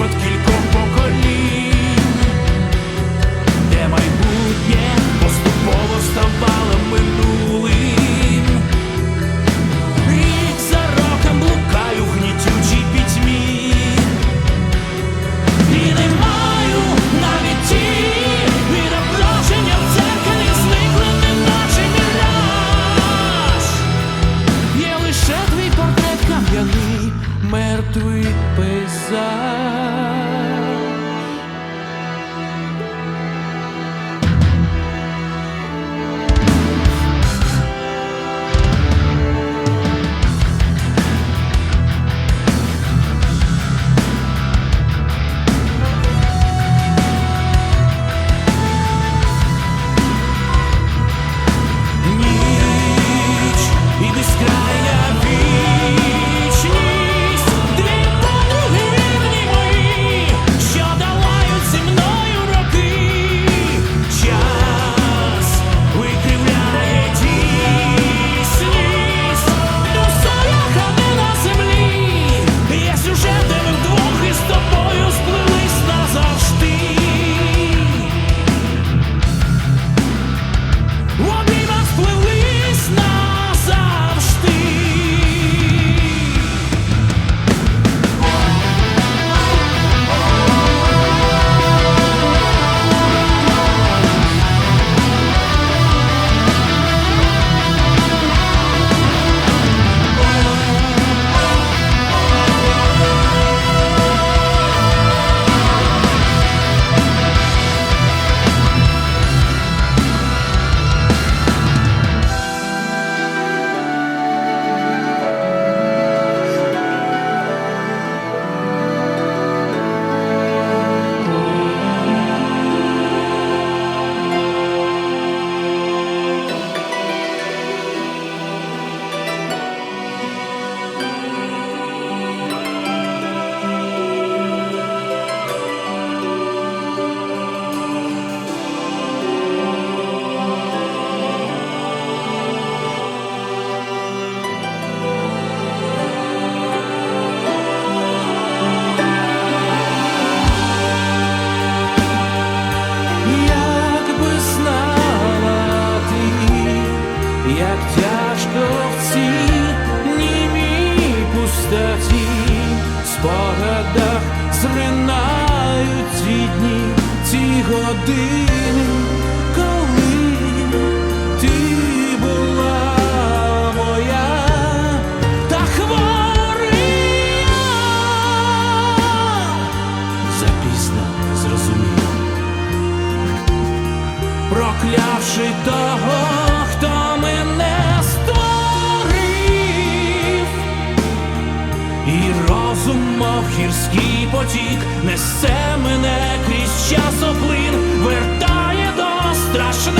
під кілька. Поринають ці дні, ці години, коли ти була моя, та хворий запізно зрозумів, проклявши того. гірський потік несе мене крізь часоплин, вертає до страшного.